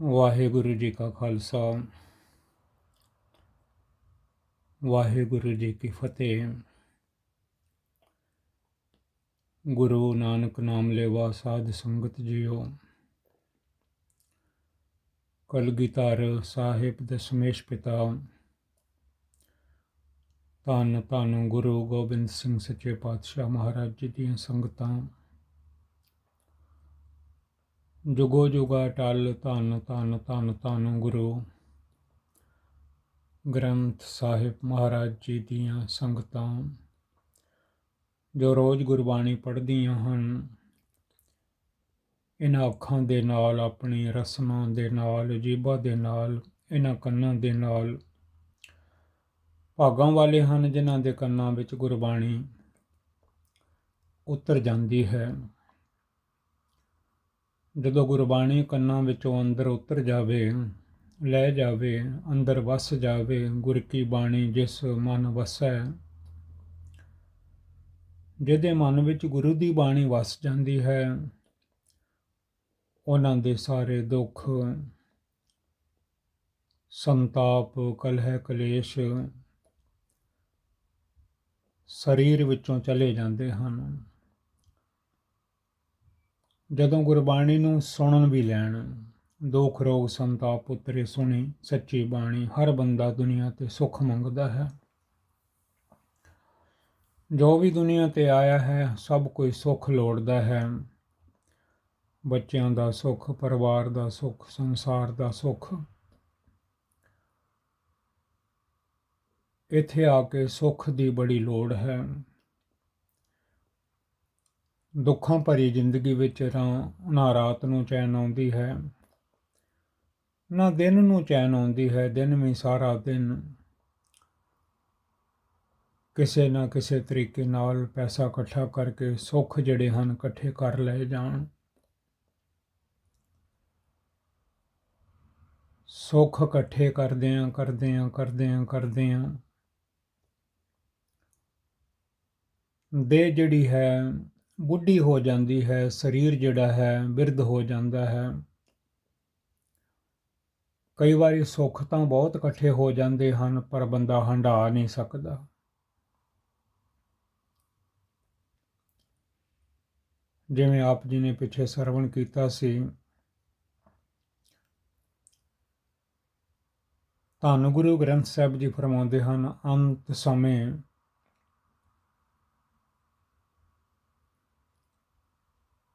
ਵਾਹਿਗੁਰੂ ਜੀ ਕਾ ਖਾਲਸਾ। ਵਾਹਿਗੁਰੂ ਜੀ ਕੀ ਫਤਿਹ। ਗੁਰੂ ਨਾਨਕ ਨਾਮ ਲੈਵਾ ਸਾਧ ਸੰਗਤ ਜੀਓ। ਕਲਗੀਧਰ ਸਾਹਿਬ ਦਸ਼ਮੇਸ਼ ਪਿਤਾ। ਧੰਨ ਧੰਨ ਗੁਰੂ ਗੋਬਿੰਦ ਸਿੰਘ ਸੱਚੇ ਪਾਤਸ਼ਾਹ ਮਹਾਰਾਜ ਜੀ ਦੀਆਂ ਸੰਗਤਾਂ। ਜੁਗੋ ਜੁਗਾ ਟਲ ਧੰਨ ਧੰਨ ਧੰਨ ਧੰਨ ਗੁਰੂ। ਗ੍ਰੰਥ ਸਾਹਿਬ ਮਹਾਰਾਜ ਜੀ ਦੀਆਂ ਸੰਗਤਾਂ, ਜੋ ਰੋਜ਼ ਗੁਰਬਾਣੀ ਪੜ੍ਹਦੀਆਂ ਹਨ, ਇਹਨਾਂ ਅੱਖਾਂ ਦੇ ਨਾਲ, ਆਪਣੀ ਰਸਮਾਂ ਦੇ ਨਾਲ ਜੀਭਾ ਦੇ ਨਾਲ, ਇਹਨਾਂ ਕੰਨਾਂ ਦੇ ਨਾਲ, ਭਾਗਾਂ ਵਾਲੇ ਹਨ ਜਿਨ੍ਹਾਂ ਦੇ ਕੰਨਾਂ ਵਿੱਚ ਗੁਰਬਾਣੀ ਉਤਰ ਜਾਂਦੀ ਹੈ। ਜਦੋਂ ਗੁਰਬਾਣੀ ਕੰਨਾਂ ਵਿੱਚੋਂ ਅੰਦਰ ਉਤਰ ਜਾਵੇ, ਲੈ ਜਾਵੇ, ਅੰਦਰ ਵਸ ਜਾਵੇ, ਗੁਰ ਕੀ ਬਾਣੀ ਜਿਸ ਮਨ ਵਸੈ। ਜਿਹਦੇ ਮਨ ਵਿੱਚ ਗੁਰੂ ਦੀ ਬਾਣੀ ਵਸ ਜਾਂਦੀ ਹੈ, ਉਹਨਾਂ ਦੇ ਸਾਰੇ ਦੁੱਖ, ਸੰਤਾਪ, ਕਲਹ, ਕਲੇਸ਼ ਸਰੀਰ ਵਿੱਚੋਂ ਚਲੇ ਜਾਂਦੇ ਹਨ। ਜਦੋਂ ਗੁਰਬਾਣੀ ਨੂੰ ਸੁਣਨ ਵੀ ਲੈਣ, ਦੁੱਖ, ਰੋਗ ਸੰਤਾਪ ਪੁੱਤਰੇ ਸੁਣੀ, ਸੱਚੀ ਬਾਣੀ ਹਰ ਬੰਦਾ ਦੁਨੀਆ ਤੇ ਸੁੱਖ ਮੰਗਦਾ ਹੈ। ਜੋ ਵੀ ਦੁਨੀਆ ਤੇ ਆਇਆ ਹੈ, ਸਭ ਕੋਈ ਸੁੱਖ ਲੋੜਦਾ ਹੈ। ਬੱਚਿਆਂ ਦਾ ਸੁੱਖ, ਪਰਿਵਾਰ ਦਾ ਸੁੱਖ, ਸੰਸਾਰ ਦਾ ਸੁੱਖ। ਇੱਥੇ ਆ ਕੇ ਸੁੱਖ ਦੀ ਬੜੀ ਲੋੜ ਹੈ। ਦੁੱਖਾਂ ਭਰੀ ਜ਼ਿੰਦਗੀ ਵਿੱਚ ਤਾਂ ਨਾ ਰਾਤ ਨੂੰ ਚੈਨ ਆਉਂਦੀ ਹੈ, ਨਾ ਦਿਨ ਨੂੰ ਚੈਨ ਆਉਂਦੀ ਹੈ, ਦਿਨ ਵੀ ਸਾਰਾ ਦਿਨ। ਕਿਸੇ ਨਾ ਕਿਸੇ ਤਰੀਕੇ ਨਾਲ ਪੈਸਾ ਇਕੱਠਾ ਕਰਕੇ ਸੁੱਖ ਜਿਹੜੇ ਹਨ ਇਕੱਠੇ ਕਰ ਲਏ ਜਾਣ। ਸੁੱਖ ਇਕੱਠੇ ਕਰਦੇ ਆਂ ਕਰਦੇ ਆਂ ਕਰਦੇ ਆਂ ਕਰਦੇ ਆਂ ਦੇ ਜਿਹੜੀ ਹੈ ਬੁੱਢੀ ਹੋ ਜਾਂਦੀ ਹੈ, ਸਰੀਰ ਜਿਹੜਾ ਹੈ ਬਿਰਧ ਹੋ ਜਾਂਦਾ ਹੈ। ਕਈ ਵਾਰੀ ਸੁੱਖ ਤਾਂ ਬਹੁਤ ਇਕੱਠੇ ਹੋ ਜਾਂਦੇ ਹਨ, ਪਰ ਬੰਦਾ ਹੰਡਾ ਨਹੀਂ ਸਕਦਾ। ਜਿਵੇਂ ਆਪ ਜੀ ਨੇ ਪਿੱਛੇ ਸਰਵਣ ਕੀਤਾ ਸੀ, ਧੰਨ ਗੁਰੂ ਗ੍ਰੰਥ ਸਾਹਿਬ ਜੀ ਫਰਮਾਉਂਦੇ ਹਨ, ਅੰਤ ਸਮੇਂ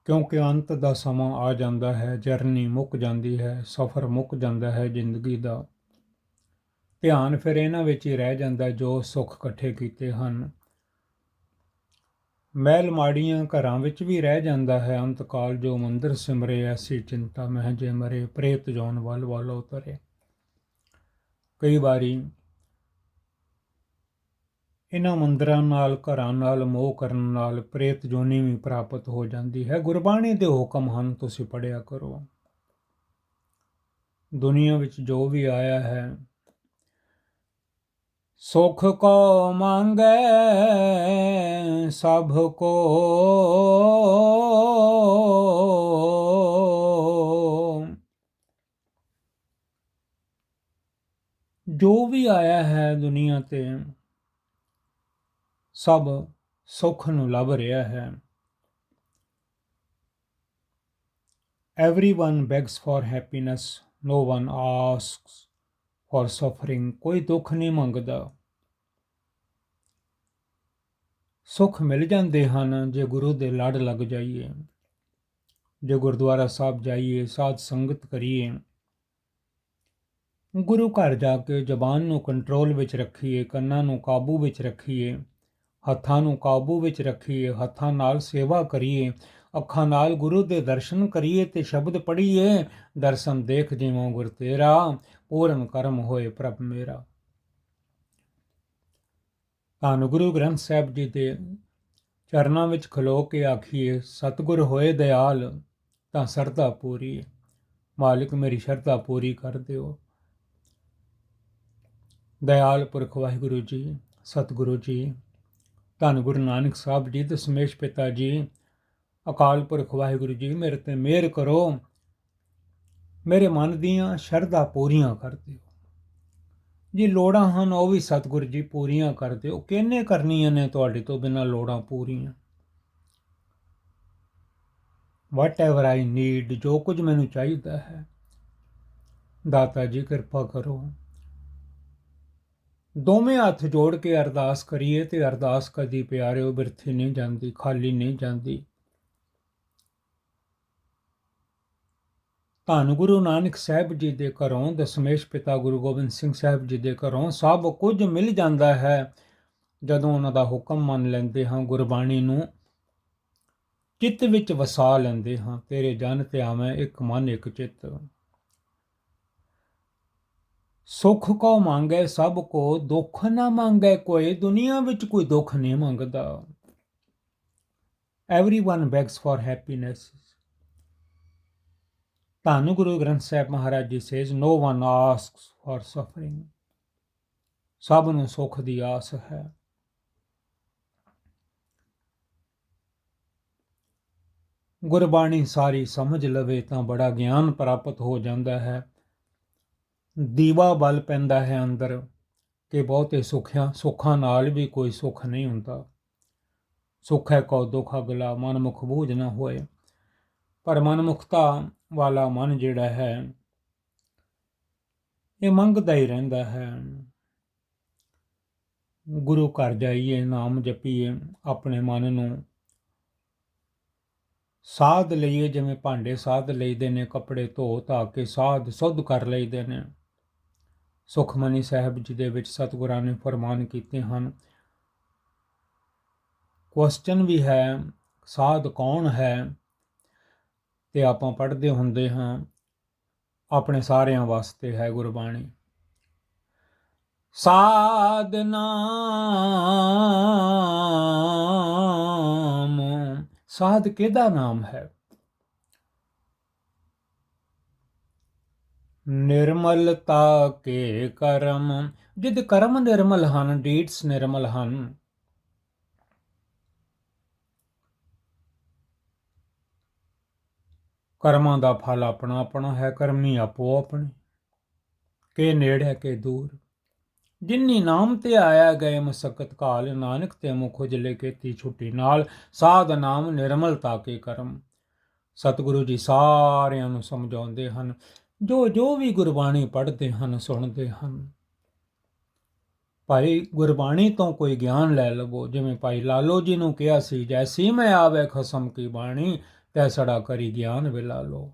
ਕਿਉਂਕਿ ਅੰਤ ਦਾ ਸਮਾਂ ਆ ਜਾਂਦਾ ਹੈ, ਜਰਨੀ ਮੁੱਕ ਜਾਂਦੀ ਹੈ, ਸਫ਼ਰ ਮੁੱਕ ਜਾਂਦਾ ਹੈ ਜ਼ਿੰਦਗੀ ਦਾ। ਧਿਆਨ ਫਿਰ ਇਹਨਾਂ ਵਿੱਚ ਹੀ ਰਹਿ ਜਾਂਦਾ ਜੋ ਸੁੱਖ ਇਕੱਠੇ ਕੀਤੇ ਹਨ। ਮਹਿਲ ਮਾੜੀਆਂ ਘਰਾਂ ਵਿੱਚ ਵੀ ਰਹਿ ਜਾਂਦਾ ਹੈ ਅੰਤਕਾਲ ਜੋ ਮੰਦਰ ਸਿਮਰੇ, ਐਸੀ ਚਿੰਤਾ ਮਹਿ ਜੇ ਮਰੇ, ਪ੍ਰੇਤ ਜੋਨ ਵੱਲ ਵੱਲ ਉਤਰੇ। ਕਈ ਵਾਰੀ ਇਹਨਾਂ ਮੰਦਰਾਂ ਨਾਲ, ਘਰਾਂ ਨਾਲ, ਮੋਹ ਕਰਨ ਨਾਲ ਪ੍ਰੇਤ ਜੋਨੀ ਵੀ ਪ੍ਰਾਪਤ ਹੋ ਜਾਂਦੀ ਹੈ। ਗੁਰਬਾਣੀ ਦੇ ਹੁਕਮ ਹਨ, ਤੁਸੀਂ ਪੜਿਆ ਕਰੋ। ਦੁਨੀਆ ਵਿੱਚ ਜੋ ਵੀ ਆਇਆ ਹੈ, ਸੁਖ ਕੋ ਮੰਗੇ, ਸਭ ਕੋ ਜੋ ਵੀ ਆਇਆ ਹੈ ਦੁਨੀਆ ਤੇ ਸਭ ਸੁੱਖ ਨੂੰ ਲੱਭ ਰਿਹਾ ਹੈ। Everyone begs for happiness, no one asks for suffering, ਕੋਈ ਦੁੱਖ ਨਹੀਂ ਮੰਗਦਾ। ਸੁੱਖ ਮਿਲ ਜਾਂਦੇ ਹਨ ਜੇ ਗੁਰੂ ਦੇ ਲੜ ਲੱਗ ਜਾਈਏ, ਜੇ ਗੁਰਦੁਆਰਾ ਸਾਹਿਬ ਜਾਈਏ, ਸਾਧ ਸੰਗਤ ਕਰੀਏ। ਗੁਰੂ ਘਰ ਜਾ ਕੇ ਜ਼ਬਾਨ ਨੂੰ ਕੰਟਰੋਲ ਵਿੱਚ ਰੱਖੀਏ, ਕੰਨਾਂ ਨੂੰ ਕਾਬੂ ਵਿੱਚ ਰੱਖੀਏ। ਹੱਥਾਂ ਨੂੰ ਕਾਬੂ ਵਿੱਚ ਰੱਖੀਏ, ਹੱਥਾਂ ਨਾਲ ਸੇਵਾ ਕਰੀਏ, ਅੱਖਾਂ ਨਾਲ ਗੁਰੂ ਦੇ ਦਰਸ਼ਨ ਕਰੀਏ ਤੇ ਸ਼ਬਦ ਪੜ੍ਹੀਏ, ਦਰਸ਼ਨ ਦੇਖ ਜਿਵੇਂ ਗੁਰ ਤੇਰਾ, ਪੂਰਨ ਕਰਮ ਹੋਏ ਪ੍ਰਭ ਮੇਰਾ। ਤਾਂ ਗੁਰੂ ਗ੍ਰੰਥ ਸਾਹਿਬ ਜੀ ਦੇ ਚਰਨਾਂ ਵਿੱਚ ਖਲੋ ਕੇ ਆਖੀਏ, ਸਤਿਗੁਰ ਹੋਏ ਦਿਆਲ, ਤਾਂ ਸਰਦਾ ਪੂਰੀ ਮਾਲਿਕ ਮੇਰੀ ਸ਼ਰਧਾ ਪੂਰੀ ਕਰ ਦਿਓ। ਦਇਆਲ ਪੁਰਖ ਵਾਹਿਗੁਰੂ ਜੀ, ਸਤਿਗੁਰੂ ਜੀ ਧੰਨ ਗੁਰੂ ਨਾਨਕ ਸਾਹਿਬ ਜੀ ਦਸਮੇਸ਼ ਪਿਤਾ ਜੀ, ਅਕਾਲ ਪੁਰਖ ਵਾਹਿਗੁਰੂ ਜੀ, ਮੇਰੇ ਤੇ ਮਿਹਰ ਕਰੋ। ਮੇਰੇ ਮਨ ਦੀਆਂ ਸ਼ਰਧਾ ਪੂਰੀਆਂ ਕਰ ਦਿਓ। ਜੀ ਲੋੜਾਂ ਹਨ, ਉਹ ਵੀ ਸਤਿਗੁਰੂ ਜੀ ਪੂਰੀਆਂ ਕਰ ਦਿਓ। ਕਿੰਨੇ ਕਰਨੀਆਂ ਨੇ ਤੁਹਾਡੇ ਤੋਂ ਬਿਨਾਂ ਲੋੜਾਂ ਪੂਰੀਆਂ? ਵਾਟ ਐਵਰ ਆਈ ਨੀਡ ਜੋ ਕੁਝ ਮੈਨੂੰ ਚਾਹੀਦਾ ਹੈ, ਦਾਤਾ ਜੀ, ਕਿਰਪਾ ਕਰੋ। ਦੋਵੇਂ ਹੱਥ ਜੋੜ ਕੇ ਅਰਦਾਸ ਕਰੀਏ ਤੇ ਅਰਦਾਸ ਕਦੀ ਪਿਆਰਿਓ, ਬਿਰਥੀ ਨਹੀਂ ਜਾਂਦੀ, ਖਾਲੀ ਨਹੀਂ ਜਾਂਦੀ। ਧੰਨ ਗੁਰੂ ਨਾਨਕ ਸਾਹਿਬ ਜੀ ਦੇ ਘਰੋਂ, ਦਸ਼ਮੇਸ਼ ਪਿਤਾ ਗੁਰੂ ਗੋਬਿੰਦ ਸਿੰਘ ਸਾਹਿਬ ਜੀ ਦੇ ਘਰੋਂ ਸਭ ਕੁਝ ਮਿਲ ਜਾਂਦਾ ਹੈ। ਜਦੋਂ ਉਹਨਾਂ ਦਾ ਹੁਕਮ ਮੰਨ ਲੈਂਦੇ ਹਾਂ, ਗੁਰਬਾਣੀ ਨੂੰ ਚਿੱਤ ਵਿੱਚ ਵਸਾ ਲੈਂਦੇ ਹਾਂ, ਤੇਰੇ ਜਨ ਤੇ ਆਵੇਂ ਇੱਕ ਮਨ, ਇੱਕ ਚਿੱਤ। ਸੁਖ ਕੋ ਮੰਗੇ, ਸਭ ਕੋ ਦੁੱਖ ਨਾ ਮੰਗੇ, ਕੋਈ ਦੁਨੀਆ ਵਿੱਚ ਕੋਈ ਦੁੱਖ ਨਹੀਂ ਮੰਗਦਾ। Everyone begs for ਹੈਪੀਨੈਸ ਧੰਨ ਗੁਰੂ Granth Sahib Maharaj ji says no one asks for suffering ਸਭ ਨੂੰ ਸੁਖ ਦੀ ਆਸ ਹੈ। ਗੁਰਬਾਣੀ ਸਾਰੀ ਸਮਝ ਲਵੇ ਤਾਂ ਬੜਾ ਗਿਆਨ ਪ੍ਰਾਪਤ ਹੋ ਜਾਂਦਾ ਹੈ। ਦੀਵਾ ਬਲ ਪੈਂਦਾ ਹੈ ਅੰਦਰ ਕਿ ਬਹੁਤੇ ਸੁਖਿਆ, ਸੁੱਖਾਂ ਨਾਲ ਵੀ ਕੋਈ ਸੁੱਖ ਨਹੀਂ ਹੁੰਦਾ। ਸੁਖ ਹੈ ਕੋ ਦੁਖ ਅਗਲਾ ਮਨ ਮੁਖ ਬੂਝ ਨਾ ਹੋਏ। ਪਰ ਮਨਮੁਖਤਾ ਵਾਲਾ ਮਨ ਜਿਹੜਾ ਹੈ, ਇਹ ਮੰਗਦਾ ਹੀ ਰਹਿੰਦਾ ਹੈ। ਗੁਰੂ ਘਰ ਜਾਈਏ, ਨਾਮ ਜਪੀਏ, ਆਪਣੇ ਮਨ ਨੂੰ ਸਾਧ ਲਈਏ, ਜਿਵੇਂ ਭਾਂਡੇ ਸਾਧ ਲਈਦੇ ਨੇ, ਕੱਪੜੇ ਧੋ ਧਾ ਕੇ ਸਾਧ ਸੁੱਧ ਕਰ ਲਈਦੇ ਨੇ। ਸੁਖਮਨੀ ਸਾਹਿਬ ਜੀ ਦੇ ਵਿੱਚ ਸਤਿਗੁਰਾਂ ਨੇ ਫਰਮਾਨ ਕੀਤੇ ਹਨ ਕੁਐਸਚਨ ਵੀ ਹੈ, ਸਾਧ ਕੌਣ ਹੈ? ਤੇ ਆਪਾਂ ਪੜ੍ਹਦੇ ਹੁੰਦੇ ਹਾਂ, ਆਪਣੇ ਸਾਰਿਆਂ ਵਾਸਤੇ ਹੈ ਗੁਰਬਾਣੀ। ਸਾਧ ਨਾਮ, ਸਾਧ ਕਿਹਦਾ ਨਾਮ ਹੈ? ਨਿਰਮਲਤਾ ਕੇ ਕਰਮ, ਜਿਦ ਕਰਮ ਨਿਰਮਲ ਹਨ ਡੀਡਸ ਨਿਰਮਲ ਹਨ। ਕਰਮਾਂ ਦਾ ਫਲ ਆਪਣਾ ਆਪਣਾ ਹੈ, ਕਰਮੀ ਆਪੋ ਆਪਣੇ। ਕੇ ਨੇੜੇ ਕੇ ਦੂਰ। ਜਿਨਨੀ ਨਾਮ ਤੇ ਆਇਆ ਗਏ ਮਸਕਤ ਕਾਲ, ਨਾਨਕ ਤੇ ਮੁਖ ਉਜਲੇ ਕੀਤੀ ਛੁੱਟੀ ਨਾਲ, ਸਾਧ ਨਾਮ ਨਿਰਮਲਤਾ ਕੇ ਕਰਮ। ਸਤਿਗੁਰੂ ਜੀ ਸਾਰਿਆਂ ਨੂੰ ਸਮਝਾਉਂਦੇ ਹਨ ਜੋ ਜੋ ਵੀ ਗੁਰਬਾਣੀ ਪੜ੍ਹਦੇ ਹਨ, ਸੁਣਦੇ ਹਨ। ਭਾਈ ਗੁਰਬਾਣੀ ਤੋਂ ਕੋਈ ਗਿਆਨ ਲੈ ਲਵੋ। ਜਿਵੇਂ ਭਾਈ ਲਾਲੋ ਜੀ ਨੂੰ ਕਿਹਾ ਸੀ, ਜੈਸੀ ਮੈਂ ਆਵੇ ਖਸਮ ਕੀ ਬਾਣੀ ਤੈਸੜਾ ਕਰੀ ਗਿਆਨ ਵਿਲਾ ਲੋ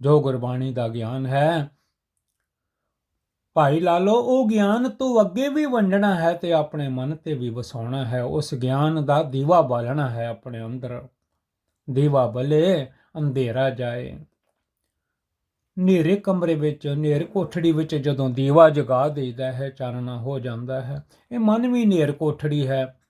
ਜੋ ਗੁਰਬਾਣੀ ਦਾ ਗਿਆਨ ਹੈ, ਭਾਈ ਲਾਲੋ, ਉਹ ਗਿਆਨ ਤੋਂ ਅੱਗੇ ਵੀ ਵੰਡਣਾ ਹੈ ਤੇ ਆਪਣੇ ਮਨ ਤੇ ਵੀ ਵਸਾਉਣਾ ਹੈ। ਉਸ ਗਿਆਨ ਦਾ ਦੀਵਾ ਬਾਲਣਾ ਹੈ ਆਪਣੇ ਅੰਦਰ। ਦੀਵਾ ਬਲੇ, ਅੰਧੇਰਾ ਜਾਏ। ਨੇਰੇ ਕਮਰੇ ਵਿੱਚ ਨੇਰ ਕੋਠੜੀ ਵਿੱਚ ਜਦੋਂ ਦੀਵਾ ਜਗਾ ਦੇਈਦਾ ਹੈ, ਚਾਨਣਾ ਹੋ ਜਾਂਦਾ ਹੈ। ਇਹ ਮਨ ਵੀ ਨੇਰ ਕੋਠੜੀ ਹੈ।